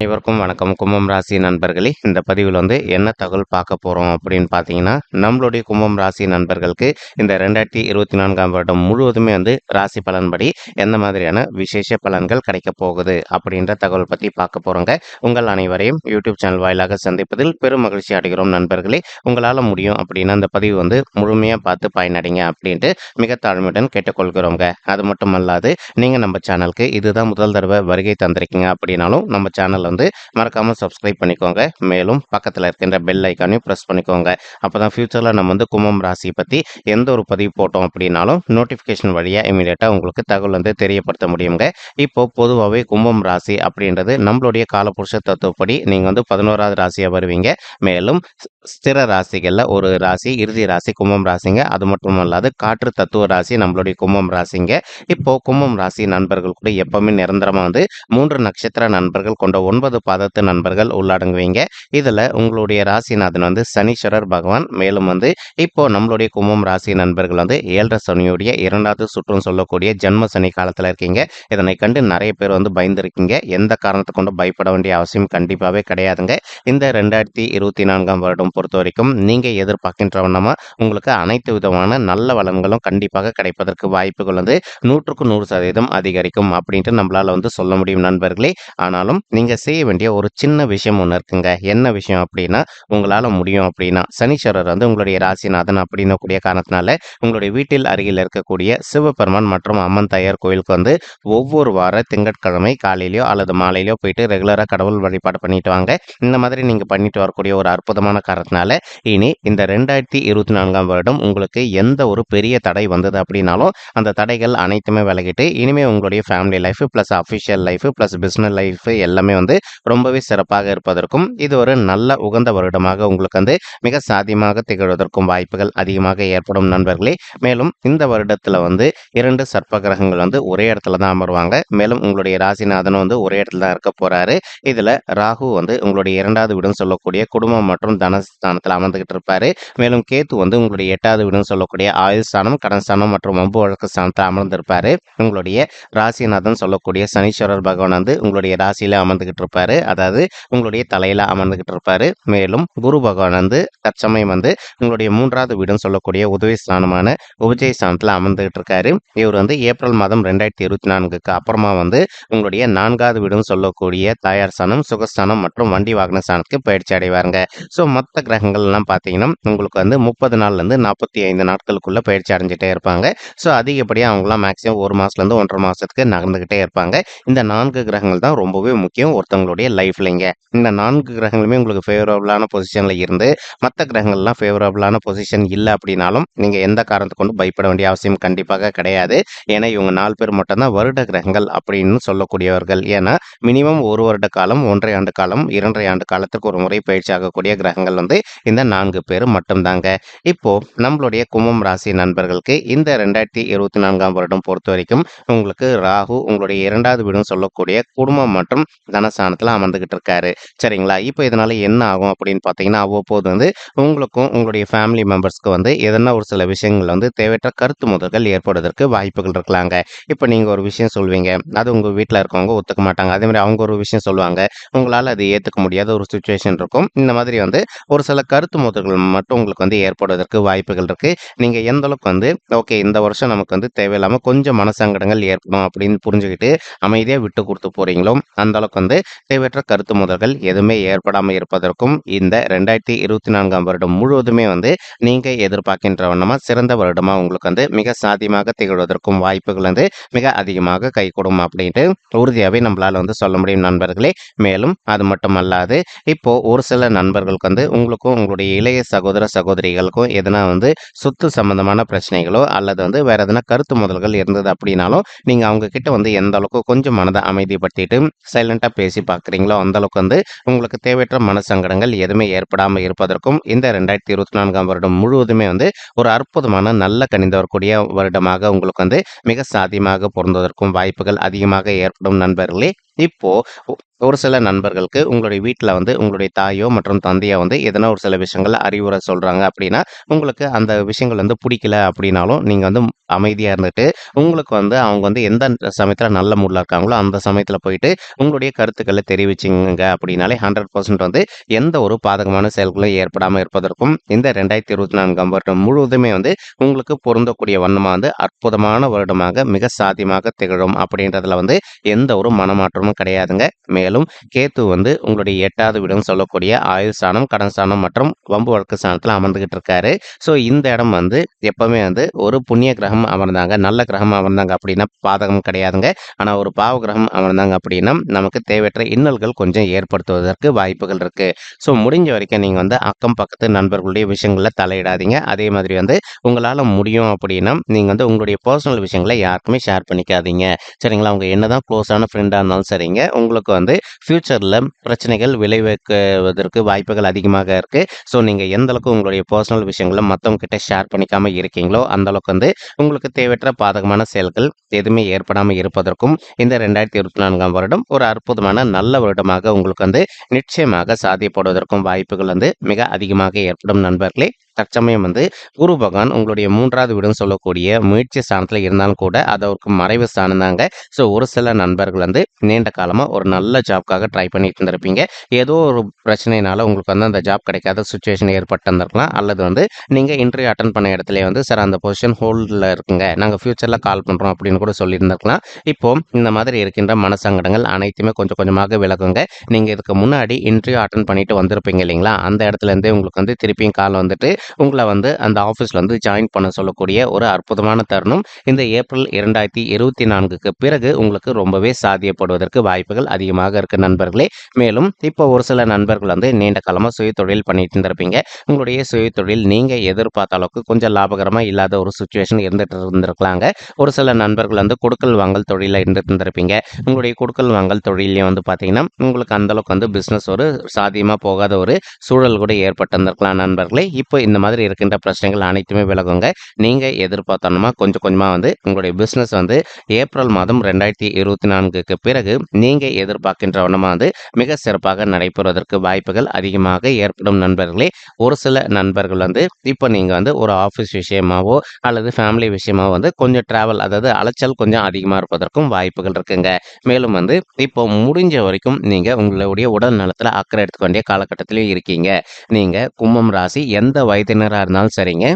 அனைவருக்கும் வணக்கம். கும்பம் ராசி நண்பர்களே இந்த பதிவில் வந்து என்ன தகவல் பார்க்க போகிறோம் அப்படின்னு பார்த்தீங்கன்னா நம்மளுடைய கும்பம் ராசி நண்பர்களுக்கு இந்த ரெண்டாயிரத்தி இருபத்தி நான்காம் வருடம் முழுவதுமே வந்து ராசி பலன்படி எந்த மாதிரியான விசேஷ பலன்கள் கிடைக்க போகுது அப்படின்ற தகவல் பற்றி பார்க்க போகிறோங்க உங்கள் அனைவரையும் யூடியூப் சேனல் வாயிலாக சந்திப்பதில் பெரும் மகிழ்ச்சி அடைகிறோம் நண்பர்களே. உங்களால் முடியும் அப்படின்னா அந்த பதிவு வந்து முழுமையாக பார்த்து பயனடைங்க அப்படின்ட்டு மிக தாழ்மையுடன் கேட்டுக்கொள்கிறோங்க. அது மட்டும் அல்லாது நீங்கள் நம்ம சேனலுக்கு இதுதான் முதல் தடவை வருகை தந்திருக்கீங்க அப்படின்னாலும் நம்ம சேனல் வந்து மறக்காமல் சப்ஸ்கிரைப் பண்ணிக்கோங்க. மேலும் பக்கத்தில் இருக்கின்ற பெல் ஐக்கானையும் ப்ரெஸ் பண்ணிக்கோங்க. அப்போ தான் ஃப்யூச்சரில் நம்ம வந்து கும்பம் ராசி பற்றி எந்த ஒரு பதிவு போட்டோம் அப்படின்னாலும் நோட்டிஃபிகேஷன் வழியாக இமீடியட்டாக உங்களுக்கு தகவல் வந்து தெரியப்படுத்த முடியுங்க. இப்போ பொதுவாகவே கும்பம் ராசி அப்படின்றது நம்மளுடைய காலப்புருஷ தத்துவப்படி நீங்கள் வந்து பதினோராவது ராசியாக வருவீங்க. மேலும் ஸ்திர ராசிகளில் ஒரு ராசி இறுதி ராசி கும்பம் ராசிங்க. அது மட்டும் அல்லாது காற்று தத்துவ ராசி நம்மளுடைய கும்பம் ராசிங்க. இப்போ கும்பம் ராசி நண்பர்கள் கூட எப்பவுமே நிரந்தரமாக வந்து மூன்று நட்சத்திர நண்பர்கள் கொண்ட ஒன்பது பாதத்து நண்பர்கள் உள்ளடங்குவீங்க. இதில் உங்களுடைய ராசிநாதன் வந்து சனீஸ்வரர் பகவான். மேலும் வந்து இப்போ நம்மளுடைய கும்பம் ராசி நண்பர்கள் வந்து ஏழரை சனியுடைய இரண்டாவது சுற்றும் சொல்லக்கூடிய ஜென்ம சனி காலத்தில் இருக்கீங்க. இதனை கண்டு நிறைய பேர் வந்து பயந்துருக்கீங்க. எந்த காரணத்தை கொண்டு பயப்பட வேண்டிய அவசியம் கண்டிப்பாகவே கிடையாதுங்க. இந்த ரெண்டாயிரத்தி இருபத்தி நான்காம் வருடம் பொறுத்த வரைக்கும் நீங்கள் எதிர்பார்க்கின்ற வண்ணமா உங்களுக்கு அனைத்து விதமான நல்ல வளங்களும் கண்டிப்பாக கிடைப்பதற்கு வாய்ப்புகள் வந்து நூற்றுக்கு நூறு சதவீதம் அதிகரிக்கும் அப்படின்ட்டு நம்மளால வந்து சொல்ல முடியும் நண்பர்களே. ஆனாலும் நீங்கள் செய்ய வேண்டிய ஒரு சின்ன விஷயம் ஒன்று இருக்குங்க. என்ன விஷயம் அப்படின்னா உங்களால் முடியும் அப்படின்னா சனீஸ்வரர் வந்து உங்களுடைய ராசிநாதன் அப்படின்னு கூடிய காரணத்தினால உங்களுடைய வீட்டில் அருகில் இருக்கக்கூடிய சிவபெருமான் மற்றும் அம்மன் தாயார் கோயிலுக்கு வந்து ஒவ்வொரு வார திங்கட்கிழமை காலையிலையோ அல்லது மாலையிலையோ போயிட்டு ரெகுலராக கடவுள் வழிபாடு பண்ணிட்டு வாங்க. இந்த மாதிரி நீங்கள் பண்ணிட்டு வரக்கூடிய ஒரு அற்புதமான காரணத்தினால இனி இந்த ரெண்டாயிரத்தி இருபத்தி நான்காம் வருடம் உங்களுக்கு எந்த ஒரு பெரிய தடை வந்தது அப்படின்னாலும் அந்த தடைகள் அனைத்துமே விலகிட்டு இனிமேல் உங்களுடைய family life plus official life plus business life எல்லாமே வந்து ரொம்பவே சிறப்பாக இருப்பதற்கும் இது ஒரு நல்ல உகந்த வருடமாக உங்களுக்கு வந்து மிக சாத்தியமாக திகழ்வதற்கும் வாய்ப்புகள் அதிகமாக ஏற்படும் நண்பர்களே. மேலும் இந்த வருடத்தில் வந்து இரண்டு சர்ப்ப கிரகங்கள் வந்து ஒரே இடத்துல தான் அமர்வாங்க. மேலும் உங்களுடைய ராசிநாதனும் வந்து ஒரே இடத்துல தான் இருக்க போறாரு. இதுல ராகு வந்து உங்களுடைய இரண்டாவது வீடுன்னு சொல்லக்கூடிய குடும்பம் மற்றும் தனஸ்தானத்தில் அமர்ந்துகிட்டு இருப்பாரு. மேலும் கேத்து வந்து உங்களுடைய எட்டாவது வீடுன்னு சொல்லக்கூடிய ஆயுள் ஸ்தானம் கடன் ஸ்தானம் மற்றும் வம்பு வழக்கு ஸ்தானத்தில் அமர்ந்திருப்பாரு. உங்களுடைய ராசிநாதன் சொல்லக்கூடிய சனீஸ்வரர் பகவான் வந்து உங்களுடைய ராசியில அமர்ந்துகிட்டு இருப்பார் அதாவது உங்களுடைய தலையில் அமர்ந்துக்கிட்டு இருப்பார் மேலும் குரு பகவான் வந்து தற்சமயம் வந்து உங்களுடைய மூன்றாவது வீடுன்னு சொல்லக்கூடிய உதவி ஸ்தானமான உபஜய ஸ்தானத்தில் அமர்ந்துகிட்டு இருக்காரு இவர் வந்து ஏப்ரல் மாதம் ரெண்டாயிரத்தி இருபத்தி நான்குக்கு அப்புறமா வந்து உங்களுடைய நான்காவது வீடுன்னு சொல்லக்கூடிய தாயார் ஸ்தானம் சுகஸ்தானம் மற்றும் வண்டி வாகன ஸ்தானத்துக்கு பயிற்சி அடைவாருங்க. ஸோ மற்ற கிரகங்கள்லாம் பார்த்தீங்கன்னா உங்களுக்கு வந்து முப்பது நாள்லேருந்து நாற்பத்தி ஐந்து நாட்களுக்குள்ளே பயிற்சி அடைஞ்சிட்டே இருப்பாங்க. ஸோ அதிகப்படியாக அவங்களாம் மேக்ஸிமம் ஒரு மாதத்துலேருந்து ஒன்றரை மாதத்துக்கு நகர்ந்துக்கிட்டே இருப்பாங்க. இந்த நான்கு கிரகங்கள் தான் ரொம்பவே முக்கியம். ஒருத்தவங்களுடைய லைஃப்லைங்க இந்த நான்கு கிரகங்களுமே உங்களுக்கு ஃபேவரபுளான பொசிஷனில் இருந்து மற்ற கிரகங்கள்லாம் ஃபேவரபுளான பொசிஷன் இல்லை அப்படின்னாலும் நீங்கள் எந்த காரணத்தை கொண்டு பயப்பட வேண்டிய அவசியம் கண்டிப்பாக கிடையாது. ஏன்னா இவங்க நாலு பேர் மட்டும்தான் வருட கிரகங்கள் அப்படின்னு சொல்லக்கூடியவர்கள். ஏன்னா மினிமம் ஒரு வருட காலம் ஒன்றரை ஆண்டு காலம் இரண்டரை ஆண்டு காலத்துக்கு ஒரு முறை பயிற்சி ஆகக்கூடிய கிரகங்கள் வந்து இந்த நான்கு பேர் மட்டும்தாங்க. இப்போ நம்மளுடைய கும்பம் ராசி நண்பர்களுக்கு இந்த ரெண்டாயிரத்தி இருபத்தி நான்காம் வருடம் பொறுத்த வரைக்கும் உங்களுக்கு ராகு உங்களுடைய இரண்டாவது வீடும் சொல்லக்கூடிய குடும்பம் மற்றும் ஸ்தானத்தில் அமர்ந்துக்கிட்டு இருக்காரு சரிங்களா? இப்போ இதனால் என்ன ஆகும் அப்படின்னு பார்த்தீங்கன்னா அவ்வப்போது வந்து உங்களுக்கும் உங்களுடைய ஃபேமிலி மெம்பர்ஸ்க்கு வந்து எதனா ஒரு சில விஷயங்கள் வந்து தேவையற்ற கருத்து முதல்கள் ஏற்படுவதற்கு வாய்ப்புகள் இருக்கலாங்க. இப்போ நீங்கள் ஒரு விஷயம் சொல்வீங்க அது உங்கள் வீட்டில் இருக்கவங்க ஒத்துக்க மாட்டாங்க. அதே மாதிரி அவங்க ஒரு விஷயம் சொல்லுவாங்க உங்களால் அது ஏற்றுக்க முடியாத ஒரு சுச்சுவேஷன் இருக்கும். இந்த மாதிரி வந்து ஒரு சில கருத்து முதல்கள் மட்டும் உங்களுக்கு வந்து ஏற்படுவதற்கு வாய்ப்புகள் இருக்குது நீங்கள் எந்த அளவுக்கு வந்து ஓகே இந்த வருஷம் நமக்கு வந்து தேவையில்லாமல் கொஞ்சம் மனசங்கடங்கள் ஏற்படும் அப்படின்னு புரிஞ்சுக்கிட்டு அமைதியாக விட்டு கொடுத்து போகிறீங்களோ அந்தளவுக்கு வந்து தேவையற்ற கருத்து முதல்கள் எதுவுமே ஏற்படாமல் இருப்பதற்கும் இந்த ரெண்டாயிரத்தி இருபத்தி நான்காம் வருடம் முழுவதுமே வந்து நீங்கள் எதிர்பார்க்கின்ற வண்ணமாக சிறந்த வருடமாக உங்களுக்கு வந்து மிக சாத்தியமாக திகழ்வதற்கும் வாய்ப்புகள் வந்து மிக அதிகமாக கைகூடும் அப்படின்ட்டு உறுதியாகவே நம்மளால் வந்து சொல்ல முடியும் நண்பர்களே. மேலும் அது மட்டுமல்லாது இப்போ ஒரு சில நண்பர்களுக்கு வந்து உங்களுக்கும் உங்களுடைய இளைய சகோதர சகோதரிகளுக்கும் எதனா வந்து சொத்து சம்பந்தமான பிரச்சனைகளோ அல்லது வந்து வேற எதனா கருத்து முதல்கள் இருந்தது அப்படின்னாலும் நீங்க அவங்க கிட்ட வந்து எந்த அளவுக்கு கொஞ்சம் மனதை அமைதிப்படுத்திட்டு சைலண்டா பேசி பார்க்குறீங்களோ அந்த அளவுக்கு வந்து உங்களுக்கு தேவையற்ற மனசங்கடங்கள் எதுவுமே ஏற்படாமல் இருப்பதற்கும் இந்த ரெண்டாயிரத்தி இருபத்தி நான்காம் வருடம் முழுவதுமே வந்து ஒரு அற்புதமான நல்ல கணிந்து வரக்கூடிய வருடமாக உங்களுக்கு வந்து மிக சாதியமாக பொருந்துவதற்கும் வாய்ப்புகள் அதிகமாக ஏற்படும் நண்பர்களே. இப்போ ஒரு சில நண்பர்களுக்கு உங்களுடைய வீட்டில் வந்து உங்களுடைய தாயோ மற்றும் தந்தையோ வந்து எதனா ஒரு சில விஷயங்களை அறிவுரை சொல்கிறாங்க அப்படின்னா உங்களுக்கு அந்த விஷயங்கள் வந்து பிடிக்கல அப்படின்னாலும் நீங்கள் வந்து அமைதியாக இருந்துட்டு உங்களுக்கு வந்து அவங்க வந்து எந்த சமயத்தில் நல்ல மூடில் இருக்காங்களோ அந்த சமயத்தில் போயிட்டு உங்களுடைய கருத்துக்களை தெரிவிச்சிங்க அப்படின்னாலே ஹண்ட்ரட் பர்சன்ட் வந்து எந்த ஒரு பாதகமான செயல்களும் ஏற்படாமல் இருப்பதற்கும் இந்த ரெண்டாயிரத்தி இருபத்தி நான்காம் வருடம் முழுவதுமே வந்து உங்களுக்கு பொருந்தக்கூடிய வண்ணமாக வந்து அற்புதமான வருடமாக மிக சாத்தியமாக திகழும் அப்படின்றதுல வந்து எந்த ஒரு மனமாற்றம் மனமாற்றமும் கிடையாதுங்க. மேலும் கேத்து வந்து உங்களுடைய எட்டாவது வீடுன்னு சொல்லக்கூடிய ஆயுள் ஸ்தானம் கடன் ஸ்தானம் மற்றும் வம்பு வழக்கு ஸ்தானத்தில் அமர்ந்துகிட்டு இருக்காரு. ஸோ இந்த இடம் வந்து எப்பவுமே வந்து ஒரு புண்ணிய கிரகம் அமர்ந்தாங்க நல்ல கிரகம் அமர்ந்தாங்க அப்படின்னா பாதகம் கிடையாதுங்க. ஆனால் ஒரு பாவ கிரகம் அமர்ந்தாங்க அப்படின்னா நமக்கு தேவையற்ற இன்னல்கள் கொஞ்சம் ஏற்படுத்துவதற்கு வாய்ப்புகள் இருக்கு. ஸோ முடிஞ்ச வரைக்கும் நீங்கள் வந்து அக்கம் பக்கத்து நண்பர்களுடைய விஷயங்களில் தலையிடாதீங்க. அதே மாதிரி வந்து உங்களால் முடியும் அப்படின்னா நீங்கள் வந்து உங்களுடைய பர்சனல் விஷயங்களை யாருக்குமே ஷேர் பண்ணிக்காதீங்க. சரிங்களா? அவங்க என்னதான் க்ளோஸான ஃப்ரெண்டாக இருந்தாலும் சரி சரிங்க. உங்களுக்கு வந்து ஃப்யூச்சரில் பிரச்சனைகள் விளைவிக்குவதற்கு வாய்ப்புகள் அதிகமாக இருக்குது ஸோ நீங்கள் எந்த அளவுக்கு உங்களுடைய பர்சனல் விஷயங்களை மற்றவங்ககிட்ட ஷேர் பண்ணிக்காமல் இருக்கீங்களோ அந்த அளவுக்கு வந்து உங்களுக்கு தேவையற்ற பாதகமான செயல்கள் எதுவுமே ஏற்படாமல் இருப்பதற்கும் இந்த ரெண்டாயிரத்தி இருபத்தி நான்காம் வருடம் ஒரு அற்புதமான நல்ல வருடமாக உங்களுக்கு வந்து நிச்சயமாக சாத்தியப்படுவதற்கும் வாய்ப்புகள் வந்து மிக அதிகமாக ஏற்படும் நண்பர்களே. தற்சமயம் வந்து குரு பகவான் உங்களுடைய மூன்றாவது வீடுன்னு சொல்லக்கூடிய முயற்சி ஸ்தானத்தில் இருந்தாலும் கூட அதை அவருக்கு மறைவு ஸ்தானம் தாங்க. ஸோ ஒரு சில நண்பர்கள் வந்து நீண்ட காலமாக ஒரு நல்ல ஜாப்க்காக ட்ரை பண்ணிட்டு இருந்திருப்பீங்க. ஏதோ ஒரு பிரச்சனைனால உங்களுக்கு வந்து அந்த ஜாப் கிடைக்காத சுச்சுவேஷன் ஏற்பட்டிருந்திருக்கலாம். அல்லது வந்து நீங்கள் இன்டர்வியூ அட்டன் பண்ண இடத்துல வந்து சார் அந்த பொசிஷன் ஹோல்டில் இருக்குங்க. நாங்கள் ஃபியூச்சரில் கால் பண்ணுறோம் அப்படின்னு கூட சொல்லியிருந்திருக்கலாம். இப்போ இந்த மாதிரி இருக்கின்ற மனசங்கடங்கள் அனைத்துமே கொஞ்சம் கொஞ்சமாக விலகுங்க. நீங்கள் இதுக்கு முன்னாடி இன்டர்வியூ அட்டன் பண்ணிட்டு வந்திருப்பீங்க இல்லைங்களா? அந்த இடத்துல இருந்தே உங்களுக்கு வந்து திருப்பியும் கால் வந்துட்டு உங்களை வந்து அந்த ஆஃபீஸில் வந்து ஜாயின் பண்ண சொல்லக்கூடிய ஒரு அற்புதமான தருணம். இந்த ஏப்ரல் இரண்டாயிரத்தி இருபத்தி நான்குக்கு பிறகு உங்களுக்கு ரொம்பவே சாத்தியப்படுவதற்கு வாய்ப்புகள் அதிகமாக இருக்கு நண்பர்களே. மேலும் இப்போ ஒரு சில நண்பர்கள் வந்து நீண்ட காலமாக சுய தொழில் பண்ணிட்டு இருந்திருப்பீங்க. உங்களுடைய சுய தொழில் நீங்கள் எதிர்பார்த்த அளவுக்கு கொஞ்சம் லாபகரமாக இல்லாத ஒரு சுச்சுவேஷன் இருந்துட்டு இருந்திருக்கலாங்க. ஒரு சில நண்பர்கள் வந்து கொடுக்கல் வாங்கல் தொழிலில் இருந்துட்டு இருந்திருப்பீங்க. உங்களுடைய கொடுக்கல் வாங்கல் தொழிலையும் வந்து பார்த்தீங்கன்னா உங்களுக்கு அந்தளவுக்கு வந்து பிஸ்னஸ் ஒரு சாத்தியமாக போகாத ஒரு சூழல் கூட ஏற்பட்டிருந்திருக்கலாம் நண்பர்களே. இப்போ இந்த இந்த மாதிரி இருக்கின்ற பிரச்சனைகள் அனைத்துமே விலகுங்க. நீங்கள் எதிர்பார்த்தோம்னா கொஞ்சம் கொஞ்சமாக வந்து உங்களுடைய பிஸ்னஸ் வந்து ஏப்ரல் மாதம் ரெண்டாயிரத்தி இருபத்தி நான்குக்கு பிறகு நீங்கள் எதிர்பார்க்கின்ற வண்ணமாக வந்து மிக சிறப்பாக நடைபெறுவதற்கு வாய்ப்புகள் அதிகமாக ஏற்படும் நண்பர்களே. ஒரு சில நண்பர்கள் வந்து இப்போ நீங்கள் வந்து ஒரு ஆஃபீஸ் விஷயமாவோ அல்லது ஃபேமிலி விஷயமாவோ வந்து கொஞ்சம் ட்ராவல் அதாவது அலைச்சல் கொஞ்சம் அதிகமாக இருப்பதற்கும் வாய்ப்புகள் இருக்குங்க. மேலும் வந்து இப்போ முடிஞ்ச வரைக்கும் நீங்கள் உங்களுடைய உடல் நலத்தில் அக்கறை எடுத்துக்க வேண்டிய காலகட்டத்திலையும் இருக்கீங்க. நீங்கள் கும்பம் ராசி எந்த திணறாக இருந்தாலும் சரிங்க.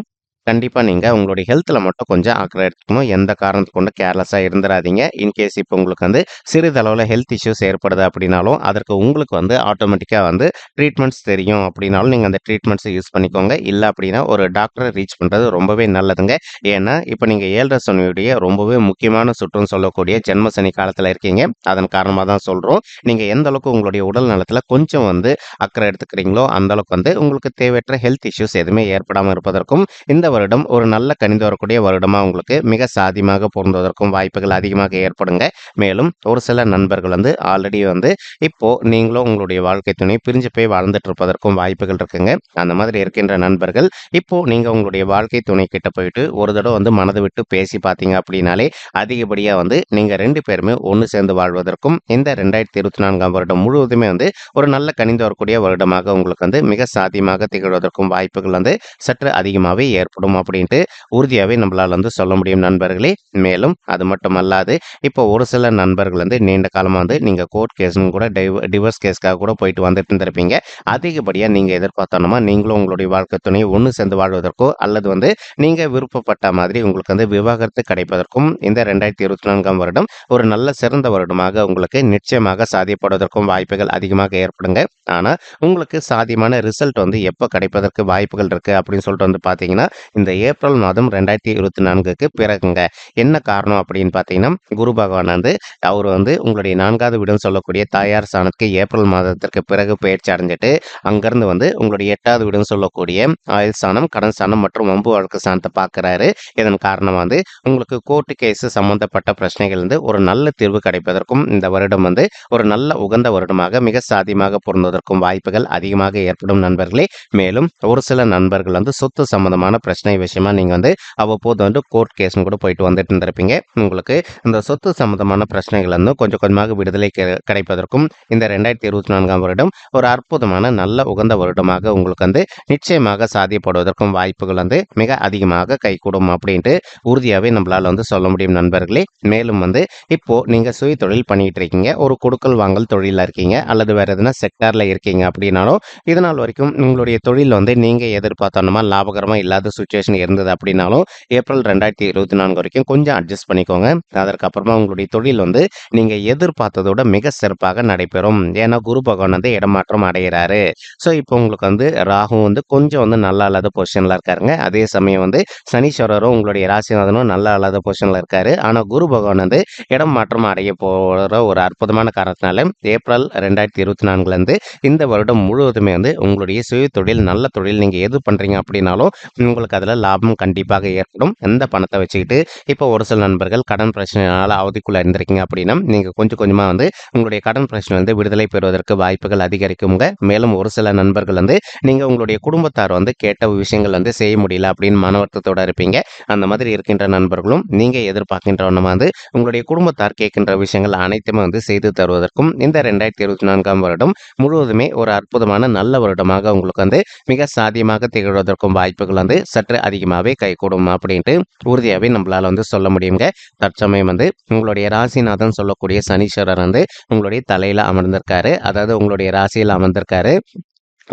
கண்டிப்பாக நீங்கள் உங்களுடைய ஹெல்த்தில் மட்டும் கொஞ்சம் அக்கறை எடுத்துக்கணும். எந்த காரணத்து கொண்டு கேர்லெஸ்ஸாக இருந்துடாதீங்க இன்கேஸ் இப்போ உங்களுக்கு வந்து சிறிதளவில் ஹெல்த் இஷ்யூஸ் ஏற்படுது அப்படின்னாலும் அதற்கு உங்களுக்கு வந்து ஆட்டோமேட்டிக்காக வந்து ட்ரீட்மெண்ட்ஸ் தெரியும் அப்படின்னாலும் நீங்கள் அந்த ட்ரீட்மெண்ட்ஸை யூஸ் பண்ணிக்கோங்க. இல்லை அப்படின்னா ஒரு டாக்டரை ரீச் பண்ணுறது ரொம்பவே நல்லதுங்க. ஏன்னா இப்போ நீங்கள் ஏழரை சனியுடைய ரொம்பவே முக்கியமான சுற்றுன்னு சொல்லக்கூடிய ஜென்ம சனி காலத்தில் இருக்கீங்க. அதன் காரணமாக தான் சொல்கிறோம் நீங்கள் எந்த அளவுக்கு உங்களுடைய உடல் நலத்தில் கொஞ்சம் வந்து அக்கறை எடுத்துக்கிறீங்களோ அந்த அளவுக்கு வந்து உங்களுக்கு தேவையற்ற ஹெல்த் இஷ்யூஸ் எதுவுமே ஏற்படாமல் இருப்பதற்கும் இந்த வருடம் ஒரு நல்ல கணிந்து வரக்கூடிய வருடமாக உங்களுக்கு மிக சாதியமாக பொருந்துவதற்கும் வாய்ப்புகள் அதிகமாக ஏற்படுங்க. மேலும் ஒரு சில நண்பர்கள் வந்து ஆல்ரெடி வந்து இப்போது நீங்களும் உங்களுடைய வாழ்க்கை துணை பிரிஞ்சு போய் வாழ்ந்துட்டு இருப்பதற்கும் வாய்ப்புகள் இருக்குங்க. அந்த மாதிரி இருக்கின்ற நண்பர்கள் இப்போது நீங்கள் உங்களுடைய வாழ்க்கை துணை கிட்ட போயிட்டு ஒரு தடவை வந்து மனதை விட்டு பேசி பார்த்தீங்க அப்படின்னாலே அதிகப்படியாக வந்து நீங்கள் ரெண்டு பேருமே ஒன்று சேர்ந்து வாழ்வதற்கும் இந்த ரெண்டாயிரத்தி இருபத்தி நான்காம் வருடம் முழுவதுமே வந்து ஒரு நல்ல கணிந்து வரக்கூடிய வருடமாக உங்களுக்கு வந்து மிக சாத்தியமாக திகழ்வதற்கும் வாய்ப்புகள் வந்து சற்று அதிகமாகவே ஏற்படும். அப்படின்ட்டு உறுதியாகவே நம்மளால் வந்து சொல்ல முடியும் நண்பர்களே. மேலும் அது மட்டும் அல்லாது இப்போ ஒரு சில நண்பர்கள் வந்து நீண்ட காலமாக வந்து நீங்கள் கோர்ட் கேஸ்னு கூட டைவ டிவோர்ஸ் கேஸ்க்காக கூட போயிட்டு வந்துட்டு இருந்திருப்பீங்க. அதிகப்படியாக நீங்கள் எதிர்பார்த்தோன்னா நீங்களும் உங்களுடைய வாழ்க்கை துணையை ஒன்று சேர்ந்து வாழ்வதற்கோ அல்லது வந்து நீங்கள் விருப்பப்பட்ட மாதிரி உங்களுக்கு வந்து விவாகரத்து கிடைப்பதற்கும் இந்த ரெண்டாயிரத்தி இருபத்தி நான்காம் வருடம் ஒரு நல்ல சிறந்த வருடமாக உங்களுக்கு நிச்சயமாக சாதியப்படுவதற்கும் வாய்ப்புகள் அதிகமாக ஏற்படுங்க. ஆனால் உங்களுக்கு சாத்தியமான ரிசல்ட் வந்து எப்போ கிடைப்பதற்கு வாய்ப்புகள் இருக்குது அப்படின்னு சொல்லிட்டு வந்து பார்த்தீங்கன்னா இந்த ஏப்ரல் மாதம் ரெண்டாயிரத்தி இருபத்தி நான்குக்கு பிறகுங்க. என்ன காரணம் அப்படின்னு பார்த்தீங்கன்னா குரு பகவான் வந்து அவர் வந்து உங்களுடைய நான்காவது வீடுன்னு சொல்லக்கூடிய தாயார் ஸ்தானத்துக்கு ஏப்ரல் மாதத்திற்கு பிறகு பயிற்சி அடைஞ்சிட்டு அங்கேருந்து வந்து உங்களுடைய எட்டாவது வீடுன்னு சொல்லக்கூடிய ஆயுள் ஸ்தானம் கடன் ஸ்தானம் மற்றும் வம்பு வழக்கு ஸ்தானத்தை பார்க்குறாரு. இதன் காரணம் வந்து உங்களுக்கு கோர்ட்டு கேஸ் சம்பந்தப்பட்ட பிரச்சனைகள் வந்து ஒரு நல்ல தீர்வு கிடைப்பதற்கும் இந்த வருடம் வந்து ஒரு நல்ல உகந்த வருடமாக மிக சாத்தியமாக பொருந்துவதற்கும் வாய்ப்புகள் அதிகமாக ஏற்படும் நண்பர்களே. மேலும் ஒரு சில நண்பர்கள் வந்து சொத்து சம்பந்தமான பிரச்சனை பிரச்சனை விஷயமா நீங்கள் வந்து அவ்வப்போது வந்து கோர்ட் கேஸ்னு கூட போயிட்டு வந்துட்டு இருந்திருப்பீங்க. உங்களுக்கு இந்த சொத்து சம்பந்தமான பிரச்சனைகள் வந்து கொஞ்சம் கொஞ்சமாக விடுதலை கிடைப்பதற்கும் இந்த ரெண்டாயிரத்தி இருபத்தி நான்காம் வருடம் ஒரு அற்புதமான நல்ல உகந்த வருடமாக உங்களுக்கு வந்து நிச்சயமாக சாதியப்படுவதற்கும் வாய்ப்புகள் வந்து மிக அதிகமாக கைகூடும் அப்படின்ட்டு உறுதியாகவே நம்மளால் வந்து சொல்ல முடியும் நண்பர்களே. மேலும் வந்து இப்போ நீங்கள் சுய தொழில் பண்ணிட்டு இருக்கீங்க. ஒரு கொடுக்கல் வாங்கல் தொழிலில் இருக்கீங்க. அல்லது வேறு எதுனா செக்டாரில் இருக்கீங்க அப்படின்னாலும் இதனால் வரைக்கும் உங்களுடைய தொழில் வந்து நீங்கள் எதிர்பார்த்தோன்னா லாபகரமா இல்லாத சுச்சுவேஷன் இருந்தது அப்படின்னாலும் ஏப்ரல் ரெண்டாயிரத்தி இருபத்தி நான்கு வரைக்கும் கொஞ்சம் அட்ஜஸ்ட் பண்ணிக்கோங்க. அதற்கப்புறமா உங்களுடைய தொழில் வந்து நீங்க எதிர்பார்த்ததோட மிக சிறப்பாக நடைபெறும். ஏன்னா குரு பகவான் வந்து இடமாற்றம் அடைகிறாரு. ஸோ இப்போ உங்களுக்கு வந்து ராகு வந்து கொஞ்சம் வந்து நல்லா இல்லாத பொசிஷன்ல இருக்காருங்க. அதே சமயம் வந்து சனீஸ்வரரும் உங்களுடைய ராசிநாதனும் நல்லா இல்லாத பொசிஷன்ல இருக்காரு. ஆனால் குரு பகவான் வந்து இடம் மாற்றம் அடைய போகிற ஒரு அற்புதமான காரணத்தினால ஏப்ரல் ரெண்டாயிரத்தி இருபத்தி நான்குல இருந்து இந்த வருடம் முழுவதுமே வந்து உங்களுடைய சுய தொழில் நல்ல தொழில் நீங்க எது பண்றீங்க அப்படின்னாலும் உங்களுக்கு அதில் லாபம் கண்டிப்பாக ஏற்படும். இந்த பணத்தை வச்சுக்கிட்டு இப்போ ஒரு சில நண்பர்கள் கடன் பிரச்சனைனால அவதிக்குள்ளே இருந்திருக்கீங்க அப்படின்னா நீங்கள் கொஞ்சம் கொஞ்சமாக வந்து உங்களுடைய கடன் பிரச்சனை வந்து விடுதலை பெறுவதற்கு வாய்ப்புகள் அதிகரிக்குங்க. மேலும் ஒரு சில நண்பர்கள் வந்து நீங்கள் உங்களுடைய குடும்பத்தார் வந்து கேட்ட விஷயங்கள் வந்து செய்ய முடியல அப்படின்னு மனவர்த்தத்தோடு இருப்பீங்க. அந்த மாதிரி இருக்கின்ற நண்பர்களும் நீங்கள் எதிர்பார்க்கின்றவன வந்து உங்களுடைய குடும்பத்தார் கேட்கின்ற விஷயங்கள் அனைத்துமே வந்து செய்து தருவதற்கும் இந்த ரெண்டாயிரத்தி இருபத்தி நான்காம் வருடம் முழுவதுமே ஒரு அற்புதமான நல்ல வருடமாக உங்களுக்கு வந்து மிக சாத்தியமாக திகழ்வதற்கும் வாய்ப்புகள் வந்து சற்று அதிகமாகவே கைகூடும் அப்படின்ட்டு உறுதியாகவே நம்மளால் வந்து சொல்ல முடியுங்க. தற்சமயம் வந்து உங்களுடைய ராசிநாதன் சொல்லக்கூடிய சனீஸ்வரர் வந்து உங்களுடைய தலையில் அமர்ந்திருக்காரு. அதாவது உங்களுடைய ராசியில் அமர்ந்திருக்காரு.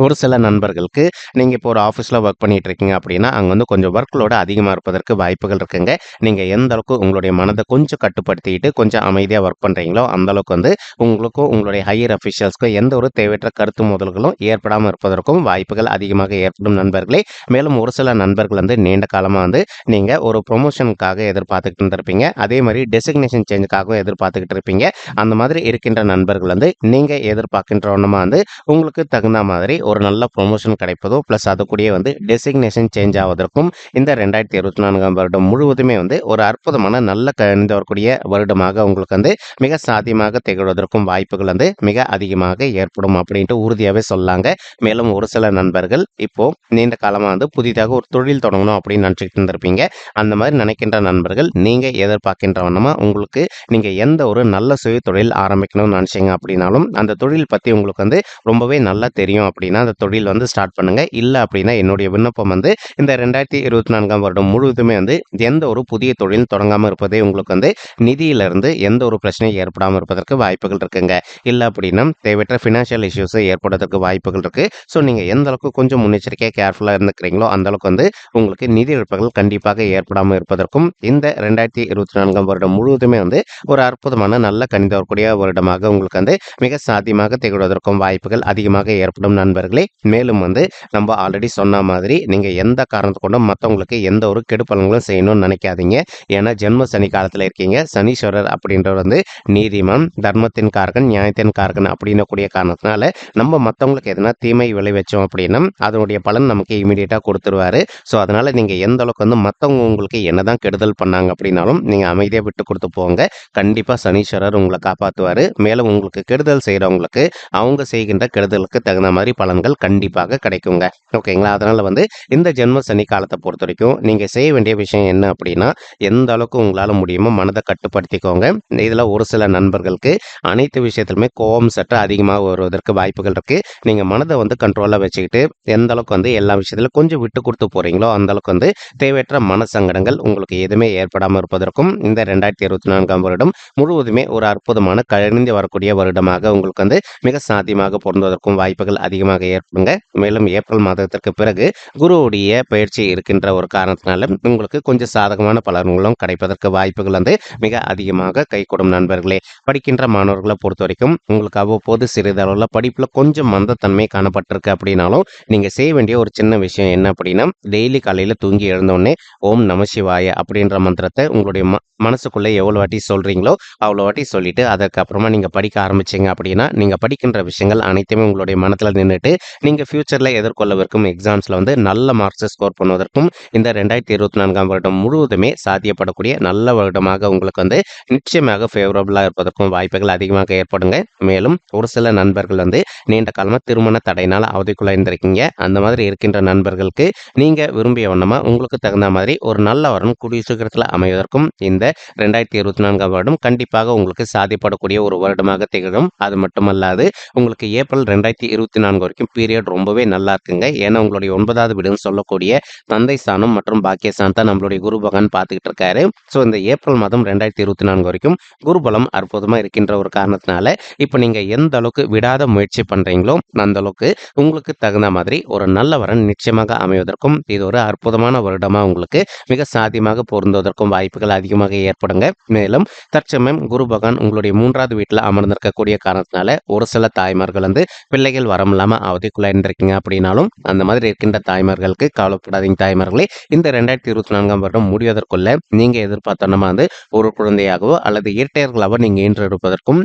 ஒரு சில நண்பர்களுக்கு நீங்கள் இப்போ ஒரு ஆஃபீஸில் ஒர்க் பண்ணிகிட்டு இருக்கீங்க அப்படின்னா அங்கே வந்து கொஞ்சம் ஒர்க் லோடு அதிகமாக இருப்பதற்கு வாய்ப்புகள் இருக்குங்க. நீங்கள் எந்த அளவுக்கு உங்களுடைய மனதை கொஞ்சம் கட்டுப்படுத்திக்கிட்டு கொஞ்சம் அமைதியாக ஒர்க் பண்ணுறீங்களோ அந்த அளவுக்கு வந்து உங்களுக்கும் உங்களுடைய ஹையர் அஃபிஷியல்ஸ்க்கும் எந்த ஒரு தேவையற்ற கருத்து முதல்களும் ஏற்படாமல் இருப்பதற்கும் வாய்ப்புகள் அதிகமாக ஏற்படும் நண்பர்களே. மேலும் ஒரு சில நண்பர்கள் வந்து நீண்ட காலமாக வந்து நீங்கள் ஒரு ப்ரொமோஷனுக்காக எதிர்பார்த்துக்கிட்டு இருந்திருப்பீங்க. அதே மாதிரி டெசிக்னேஷன் சேஞ்சுக்காகவும் எதிர்பார்த்துக்கிட்டு இருப்பீங்க. அந்த மாதிரி இருக்கின்ற நண்பர்கள் வந்து நீங்கள் எதிர்பார்க்கின்றவனமா வந்து உங்களுக்கு தகுந்த மாதிரி ஒரு நல்ல ப்ரொமோஷன் கிடைப்பதோ ப்ளஸ் அது கூடயே வந்து டெசிக்னேஷன் சேஞ்ச் ஆவதற்கும் இந்த ரெண்டாயிரத்தி இருபத்தி நான்காம் வருடம் முழுவதுமே வந்து ஒரு அற்புதமான நல்ல கணிந்து வரக்கூடிய வருடமாக உங்களுக்கு வந்து மிக சாத்தியமாக திகழ்வதற்கும் வாய்ப்புகள் வந்து மிக அதிகமாக ஏற்படும் அப்படின்ட்டு உறுதியாகவே சொல்லாங்க. மேலும் ஒரு சில நண்பர்கள் இப்போ நீண்ட காலமாக வந்து புதிதாக ஒரு தொழில் தொடங்கணும் அப்படின்னு நினச்சிக்கிட்டு இருந்திருப்பீங்க. அந்த மாதிரி நினைக்கின்ற நண்பர்கள் நீங்கள் எதிர்பார்க்கின்ற வண்ணமாக உங்களுக்கு நீங்கள் எந்த ஒரு நல்ல சுய தொழில் ஆரம்பிக்கணும்னு நினச்சிங்க அப்படின்னாலும் அந்த தொழில் பற்றி உங்களுக்கு வந்து ரொம்பவே நல்லா தெரியும் அப்படின்னா அந்த தொழில் வந்து ஸ்டார்ட் பண்ணுங்க. இல்லை அப்படின்னா என்னுடைய விண்ணப்பம் வந்து இந்த ரெண்டாயிரத்தி இருபத்தி நான்காம் வருடம் முழுவதுமே வந்து எந்த ஒரு புதிய தொழில் தொடங்காமல் இருப்பதே உங்களுக்கு வந்து நிதியிலிருந்து எந்த ஒரு பிரச்சனையும் ஏற்படாமல் இருப்பதற்கு வாய்ப்புகள் இருக்குங்க. இல்லை அப்படின்னா தேவையற்ற ஃபினான்ஷியல் இஷ்யூஸ் ஏற்படுறதுக்கு வாய்ப்புகள் இருக்கு. ஸோ நீங்கள் எந்த அளவுக்கு கொஞ்சம் முன்னெச்சரிக்கையாக கேர்ஃபுல்லாக இருந்துக்கிறீங்களோ அந்த அளவுக்கு வந்து உங்களுக்கு நிதி இழப்புகள் கண்டிப்பாக ஏற்படாமல் இருப்பதற்கும் இந்த ரெண்டாயிரத்தி இருபத்தி நான்காம் வருடம் முழுவதுமே வந்து ஒரு அற்புதமான நல்ல கணித வரக்கூடிய வருடமாக உங்களுக்கு வந்து மிக சாத்தியமாக திகழ்வதற்கும் வாய்ப்புகள் அதிகமாக ஏற்படும் நண்பர்களே மேலும் வந்து நம்ம ஆல்ரெடி சொன்ன மாதிரி நீங்கள் எந்த காரணத்தை கொண்டும் மற்றவங்களுக்கு எந்த ஒரு கெடுப்பலங்களும் செய்யணும்னு நினைக்காதீங்க. ஏன்னா ஜென்ம சனி காலத்தில் இருக்கீங்க. சனீஸ்வரர் அப்படின்றவர் வந்து நீதிமன் தர்மத்தின் காரகன் நியாயத்தின் காரகன் அப்படின்னக்கூடிய காரணத்தினால நம்ம மற்றவங்களுக்கு எதனா தீமை விளைவிச்சோம் அப்படின்னா அதனுடைய பலன் நமக்கு இமீடியட்டாக கொடுத்துருவாரு. ஸோ அதனால் நீங்கள் எந்த அளவுக்கு வந்து மற்றவங்க உங்களுக்கு என்னதான் கெடுதல் பண்ணாங்க அப்படின்னாலும் நீங்கள் அமைதியாக விட்டு கொடுத்து போங்க. கண்டிப்பாக சனீஸ்வரர் உங்களை காப்பாற்றுவார் மேலும் உங்களுக்கு கெடுதல் செய்கிறவங்களுக்கு அவங்க செய்கின்ற கெடுதலுக்கு தகுந்த மாதிரி பலன்கள் கண்டிப்பாக கிடைக்குங்க. ஓகேங்களா? அதனால வந்து இந்த ஜென்ம சனி காலத்தை பொறுத்த வரைக்கும் நீங்கள் செய்ய வேண்டிய விஷயம் என்ன அப்படின்னா எந்த அளவுக்கு உங்களால் முடியுமோ மனதை கட்டுப்படுத்திக்கோங்க. இதில் ஒரு சில நண்பர்களுக்கு அனைத்து விஷயத்திலுமே கோபம் சற்று அதிகமாக வருவதற்கு வாய்ப்புகள் இருக்குது நீங்கள் மனதை வந்து கண்ட்ரோலாக வச்சுக்கிட்டு எந்த அளவுக்கு வந்து எல்லா விஷயத்திலும் கொஞ்சம் விட்டு கொடுத்து போகிறீங்களோ அந்த அளவுக்கு வந்து தேவையற்ற மன சங்கடங்கள் உங்களுக்கு எதுவுமே ஏற்படாமல் இருப்பதற்கும் இந்த ரெண்டாயிரத்தி இருபத்தி நான்காம் வருடம் முழுவதுமே ஒரு அற்புதமான கழிந்து வரக்கூடிய வருடமாக உங்களுக்கு வந்து மிக சாத்தியமாக பொருந்துவதற்கும் வாய்ப்புகள் அதிகமாக ஏற்படுங்க. மேலும் ஏப்ரல் மாதத்திற்கு பிறகு குருவுடைய பயிற்சி இருக்கின்ற ஒரு காரணத்தினால உங்களுக்கு கொஞ்சம் சாதகமான பலன்களும் கிடைப்பதற்கு வாய்ப்புகள் வந்து மிக அதிகமாக கைகூடும் நண்பர்களே. படிக்கின்ற மாணவர்களை பொறுத்த வரைக்கும் உங்களுக்கு அவ்வப்போது சிறிதளவில் படிப்பில் கொஞ்சம் மந்தத்தன்மை காணப்பட்டிருக்கு அப்படின்னாலும் நீங்கள் செய்ய வேண்டிய ஒரு சின்ன விஷயம் என்ன அப்படின்னா டெய்லி காலையில் தூங்கி எழுந்தோடனே ஓம் நம சிவாய அப்படின்ற மந்திரத்தை உங்களுடைய ம மனசுக்குள்ளே எவ்வளோ வாட்டி சொல்கிறீங்களோ அவ்வளோ வாட்டி சொல்லிட்டு அதுக்கப்புறமா நீங்கள் படிக்க ஆரம்பிச்சீங்க அப்படின்னா நீங்கள் படிக்கின்ற விஷயங்கள் அனைத்துமே உங்களுடைய மனத்தில் நின்றுட்டு நீங்கள் ஃப்யூச்சரில் எதிர்கொள்ளவிருக்கும் எக்ஸாம்ஸில் வந்து நல்ல மார்க்ஸை ஸ்கோர் பண்ணுவதற்கும் இந்த ரெண்டாயிரத்தி இருபத்தி நான்காம் வருடம் முழுவதுமே சாத்தியப்படக்கூடிய நல்ல வருடமாக உங்களுக்கு வந்து நிச்சயமாக ஃபேவரபுளாக இருப்பதற்கும் வாய்ப்புகள் அதிகமாக ஏற்படுங்க. மேலும் ஒரு சில நண்பர்கள் வந்து நீண்ட காலமாக திருமண தடையினால் அவதிக்குள்ளாயிருந்திருக்கீங்க அந்த மாதிரி இருக்கின்ற நண்பர்களுக்கு நீங்கள் விரும்பிய வண்ணமாக உங்களுக்கு தகுந்த மாதிரி ஒரு நல்ல வரணும் கூடிய சீக்கிரத்தில் அமைவதற்கும் இந்த ரெண்டாயிரத்தி இருபத்தி நான்காம் வருடம் கண்டிப்பாக உங்களுக்கு சாதிப்படக்கூடிய ஒரு வருடமாக திகழும். அது மட்டுமல்லாது உங்களுக்கு ஏப்ரல் ரெண்டாயிரத்தி இருபத்தி நான்கு வரைக்கும் பீரியட் ரொம்பவே நல்லா இருக்குங்க. ஏன்னா உங்களுடைய ஒன்பதாவது வீடுன்னு சொல்லக்கூடிய தந்தை ஸ்தானம் மற்றும் பாக்கியஸ்தான் தான் நம்மளுடைய குரு பகவான் பார்த்துக்கிட்டு இருக்காரு. ஸோ இந்த ஏப்ரல் மாதம் ரெண்டாயிரத்தி இருபத்தி நான்கு வரைக்கும் குருபலம் அற்புதமாக இருக்கின்ற ஒரு காரணத்தினால இப்போ நீங்கள் எந்த அளவுக்கு விடாத முயற்சி பண்ணுறீங்களோ அந்த அளவுக்கு உங்களுக்கு தகுந்த மாதிரி ஒரு நல்ல வரன் நிச்சயமாக அமைவதற்கும் இது ஒரு அற்புதமான வருடமாக உங்களுக்கு மிக சாத்தியமாக பொருந்துவதற்கும் வாய்ப்புகள் அதிகமாக ஏற்படுங்க. மேலும் தற்சமயம் குரு பகவான் உங்களுடைய மூன்றாவது வீட்டில் அமர்ந்திருக்கக்கூடிய காரணத்தினால ஒரு சில தாய்மார்கள் வந்து பிள்ளைகள் வரமில்லாமல் அவதிக்குள்ள இருந்திருக்கீங்க அப்படின்னாலும் அந்த மாதிரி இருக்கின்ற தாய்மார்களுக்கு கவலைப்படாதீங்க தாய்மார்களே. இந்த ரெண்டாயிரத்தி இருபத்தி நான்காம் வருடம் முடிவதற்குள்ள நீங்கள் எதிர்பார்த்தனமா வந்து ஒரு குழந்தையாகவோ அல்லது இரட்டையர்களாகவோ நீங்கள் ஈன்றெடுப்பதற்கும்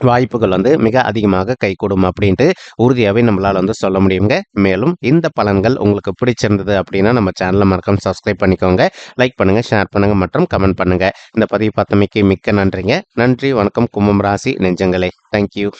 வாய்ப்புகள் வந்து மிக அதிகமாக கைகூடும் அப்படின்ட்டு உறுதியாகவே நம்மளால் வந்து சொல்ல முடியுங்க. மேலும் இந்த பலன்கள் உங்களுக்கு பிடிச்சிருந்தது அப்படின்னா நம்ம சேனலை மறக்காம சப்ஸ்கிரைப் பண்ணிக்கோங்க. லைக் பண்ணுங்க ஷேர் பண்ணுங்க மற்றும் கமெண்ட் பண்ணுங்க. இந்த பதிவு பார்த்தமைக்கு மிக்க நன்றிங்க. நன்றி வணக்கம். கும்பம் ராசி நெஞ்சங்களே. தேங்க்யூ